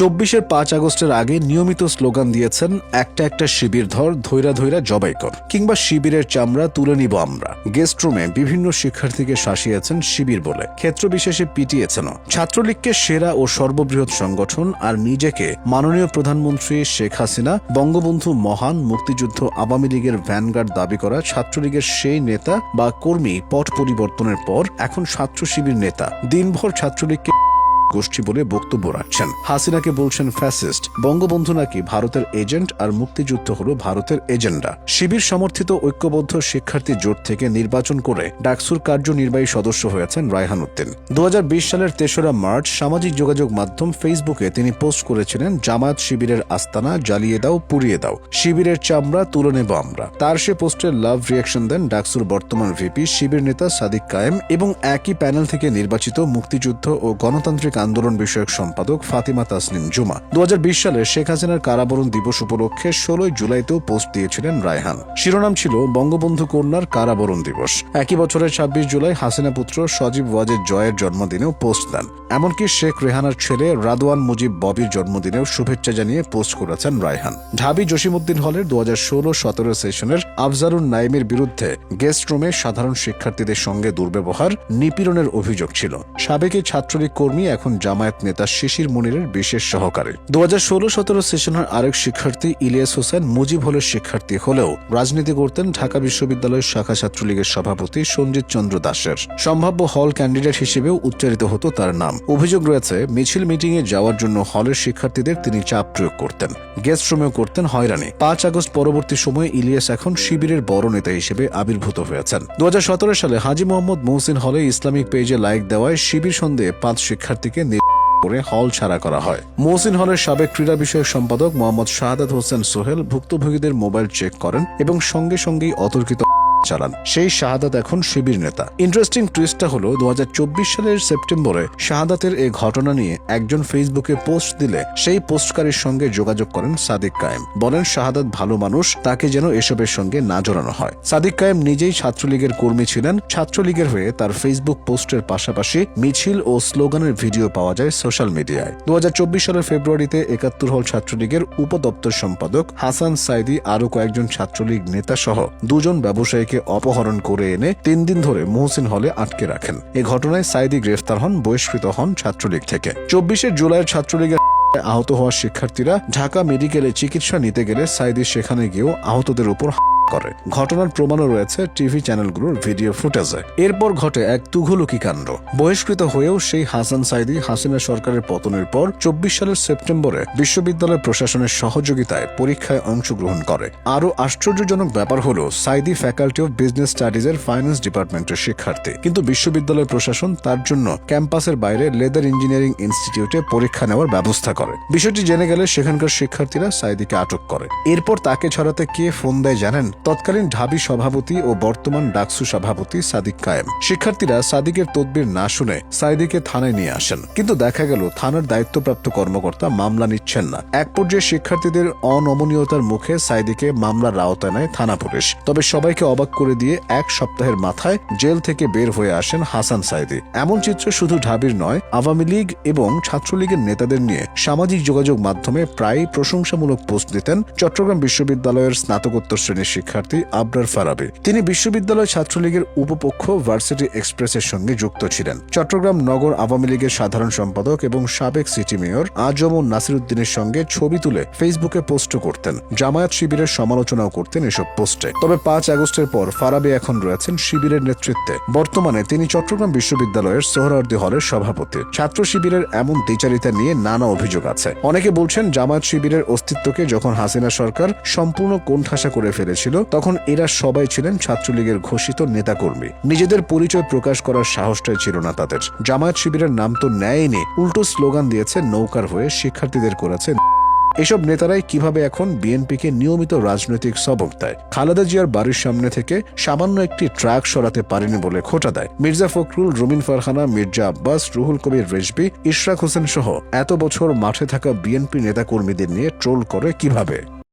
চব্বিশের পাঁচ আগস্টের আগে নিয়মিত স্লোগান দিয়েছেন, একটা একটা শিবির ধর, ধৈরা ধৈরা জবাই কর। কিংবা, শিবিরের চামড়া তুলে নিব আমরা। গেস্ট রুমে বিভিন্ন শিক্ষার্থীকে শাসিয়েছেন শিবির বলে। ক্ষেত্র বিশেষে পিটিয়েছেন ছাত্রলীগকে সেরা ও সর্ববৃহৎ সংগঠন আর নিজেকে মাননীয় প্রধানমন্ত্রী শেখ হাসিনা, বঙ্গবন্ধু মহান মুক্তিযুদ্ধ আওয়ামী লীগের ভ্যানগার্ড দাবি করা ছাত্রলীগের সেই নেতা বা কর্মী পট পরিবর্তনের পর এখন ছাত্র শিবির নেতা। দিনভর ছাত্রলীগকে গোষ্ঠী বলে বক্তব্য রাখছেন। হাসিনাকে বলছেন ফ্যাসিস্ট। বঙ্গবন্ধু নাকি ভারতের এজেন্ট আর মুক্তিযুদ্ধ হল ভারতের এজেন্ডা। শিবির সমর্থিত ঐক্যবদ্ধ শিক্ষার্থী জোট থেকে নির্বাচন করে ডাকসুর কার্যনির্বাহী সদস্য হয়েছেন রায়হান উদ্দিন। দু সালের তেসরা মার্চ সামাজিক যোগাযোগ মাধ্যম ফেসবুকে তিনি পোস্ট করেছিলেন, জামায়াত শিবিরের আস্তানা, জ্বালিয়ে দাও, পুড়িয়ে দাও। শিবিরের চামড়া, তুলে নেব আমরা। তার সে পোস্টের লাভ রিয়াকশন দেন ডাকসুর বর্তমান ভিপি, শিবির নেতা সাদিক কায়েম এবং একই প্যানেল থেকে নির্বাচিত মুক্তিযুদ্ধ ও গণতান্ত্রিক আন্দোলন বিষয়ক সম্পাদক ফাতিমা তাসনিম জুমা। দু হাজার বিশ সালে শেখ হাসিনার কারাবরণ দিবস উপলক্ষে ষোলোই জুলাইতেও পোস্ট দিয়েছিলেন রায়হান। শিরোনাম ছিল বঙ্গবন্ধু কন্যার কারাবরণ দিবস। একই বছরের ছাব্বিশ জুলাই হাসিনা পুত্র সজীব ওয়াজেদ জয়ের জন্মদিনেও পোস্ট দেন। এমনকি শেখ রেহানার ছেলে রাদওয়ান মুজিব ববির জন্মদিনেও শুভেচ্ছা জানিয়ে পোস্ট করেছেন রায়হান। ঢাবি জসিমুদ্দিন হলের দু হাজার ষোলো সতেরো সেশনের আফজারুন নাইমের বিরুদ্ধে গেস্ট রুমে সাধারণ শিক্ষার্থীদের সঙ্গে দুর্ব্যবহার নিপীড়নের অভিযোগ ছিল। সাবেক ছাত্রলীগ কর্মী এখন জামায়াত নেতা শিশির মনিরের বিশেষ সহকারী। দু হাজার ষোলো সতেরো সেশনের আরেক শিক্ষার্থী ইলিয়াস হোসেন মুজিব হলের শিক্ষার্থী হলেও রাজনীতি করতেন ঢাকা বিশ্ববিদ্যালয়ের শাখা ছাত্রলীগের সভাপতি সঞ্জিত চন্দ্র দাসের। সম্ভাব্য হল ক্যান্ডিডেট হিসেবেও উচ্চারিত হতো তার নাম। অভিযোগ রয়েছে, মিছিল মিটিংয়ে যাওয়ার জন্য হলের শিক্ষার্থীদের তিনি চাপ প্রয়োগ করতেন। গেস্ট রুমেও করতেন হয়রানি। পাঁচ আগস্ট পরবর্তী সময়ে ইলিয়াস এখন শিবিরের বড় নেতা হিসেবে আবির্ভূত হয়েছেন। দু হাজার সতেরো সালে হাজি মোহাম্মদ মহসিন হলে ইসলামিক পেজে লাইক দেওয়ায় শিবির সন্দেহে পাঁচ শিক্ষার্থীকে নির- করে হল ছাড়া করা হয়। মহসিন হলের সাবেক ক্রীড়া বিষয়ক সম্পাদক মোহাম্মদ শাহাদাত হোসেন সোহেল ভুক্তভোগীদের মোবাইল চেক করেন এবং সঙ্গে সঙ্গেই অতর্কিত চালান। সেই শাহাদাত এখন শিবির নেতা। ইন্টারেস্টিং টুইস্টটা হলো দু সালের সেপ্টেম্বরে শাহাদাতের এই ঘটনা নিয়ে একজন ফেসবুকে পোস্ট দিলে সেই পোস্টকারীর সঙ্গে যোগাযোগ করেন সাদিক কায়েম। বলেন, শাহাদাত ভালো মানুষ, তাকে যেন এসবের সঙ্গে না জড়ানো হয়। সাদিক কায়েম নিজেই ছাত্রলীগের কর্মী ছিলেন। ছাত্রলীগের হয়ে তার ফেসবুক পোস্টের পাশাপাশি মিছিল ও স্লোগানের ভিডিও পাওয়া যায় সোশ্যাল মিডিয়ায় দু হাজার চব্বিশ সালের ফেব্রুয়ারিতে একাত্তর হল ছাত্রলীগের উপদপ্তর সম্পাদক হাসান সাইদি আরও কয়েকজন ছাত্রলীগ নেতা সহ দুজন ব্যবসায়ীকে অপহরণ করে এনে তিন দিন ধরে মহসিন হলে আটকে রাখেন। এ ঘটনায় সাইদি গ্রেফতার হন, বহিষ্কৃত হন ছাত্রলীগ থেকে। চব্বিশে জুলাই ছাত্রলীগের আহত হওয়া শিক্ষার্থীরা ঢাকা মেডিকেলে চিকিৎসা নিতে গেলে সাইদি সেখানে গিয়েও আহতদের উপর করে। ঘটনার প্রমাণও রয়েছে টিভি চ্যানেলগুলোর ভিডিও ফুটেজে। এরপর ঘটে এক তুঘলুকি কাণ্ড। বহিষ্কৃত হয়েও সেই হাসান সাইদি হাসিনা সরকারের পতনের পর চব্বিশ সালের সেপ্টেম্বরে বিশ্ববিদ্যালয় প্রশাসনের সহযোগিতায় পরীক্ষায় অংশগ্রহণ করে। আরও আশ্চর্যজনক ব্যাপার হলো, সাইদি ফ্যাকাল্টি অফ বিজনেস স্টাডিজের ফাইন্যান্স ডিপার্টমেন্টের শিক্ষার্থী। কিন্তু বিশ্ববিদ্যালয় প্রশাসন তার জন্য ক্যাম্পাসের বাইরে লেদার ইঞ্জিনিয়ারিং ইনস্টিটিউটে পরীক্ষা নেওয়ার ব্যবস্থা করে। বিষয়টি জেনে গেলে সেখানকার শিক্ষার্থীরা সাইদিকে আটক করে। এরপর তাকে ছড়াতে কে ফোন দেয় জানেন? তৎকালীন ঢাবি সভাপতি ও বর্তমান ডাকসু সভাপতি সাদিক কায়েম। শিক্ষার্থীরা সাদিকের তদবির না শুনে সাইদিকে থানায় নিয়ে আসেন। কিন্তু দেখা গেল, থানার দায়িত্বপ্রাপ্ত কর্মকর্তা মামলা নিচ্ছেন না। এক পর্যায়ে শিক্ষার্থীদের অনমনীয়তার মুখে সাইদিকে মামলার আওতায় নেয় থানা পুলিশ। তবে সবাইকে অবাক করে দিয়ে এক সপ্তাহের মাথায় জেল থেকে বের হয়ে আসেন হাসান সাইদি। এমন চিত্র শুধু ঢাবির নয়, আওয়ামী লীগ এবং ছাত্রলীগের নেতাদের নিয়ে সামাজিক যোগাযোগ মাধ্যমে প্রায় প্রশংসামূলক পোস্ট দিতেন চট্টগ্রাম বিশ্ববিদ্যালয়ের স্নাতকোত্তর শ্রেণির শিক্ষার্থী আবরার ফারাবি। তিনি বিশ্ববিদ্যালয় ছাত্রলীগের উপপক্ষ ভার্সিটি এক্সপ্রেসের সঙ্গে যুক্ত ছিলেন। চট্টগ্রাম নগর আওয়ামী লীগের সাধারণ সম্পাদক এবং সাবেক সিটি মেয়র আজমন নাসিরুদ্দিনের সঙ্গে ছবি তুলে ফেসবুকে পোস্ট করতেন। জামায়াত শিবিরের সমালোচনাও করতেন এসব পোস্টে। তবে পাঁচ আগস্টের পর ফারাবি এখন রয়েছেন শিবিরের নেতৃত্বে। বর্তমানে তিনি চট্টগ্রাম বিশ্ববিদ্যালয়ের সোহরাওয়ার্দী হলের সভাপতি। ছাত্র শিবিরের এমন দ্বিচারিতা নিয়ে নানা অভিযোগ আছে। অনেকে বলছেন জামায়াত শিবিরের অস্তিত্বকে যখন হাসিনা সরকার সম্পূর্ণ কোণঠাসা করে ফেলেছিল তখন এরা সবাই ছিলেন ছাত্রলীগের ঘোষিত নেতাকর্মী। নিজেদের পরিচয় প্রকাশ করার সাহসটাই ছিল না তাদের। জামায়াত শিবিরের নাম তো নেয়নি, উল্টো স্লোগান দিয়েছে, নৌকার হয়ে শিক্ষার্থীদের করেছে। এসব নেতারাই কীভাবে এখন বিএনপিকে নিয়মিত রাজনৈতিক সবক দেয়? খালেদা জিয়ার বাড়ির সামনে থেকে সামান্য একটি ট্রাক সরাতে পারেনি বলে খোটা দেয়। মির্জা ফখরুল, রুমিন ফারহানা, মির্জা আব্বাস, রুহুল কবির রেজবি ইশরাক হোসেন সহ এত বছর মাঠে থাকা বিএনপি নেতাকর্মীদের নিয়ে ট্রোল করে কীভাবে?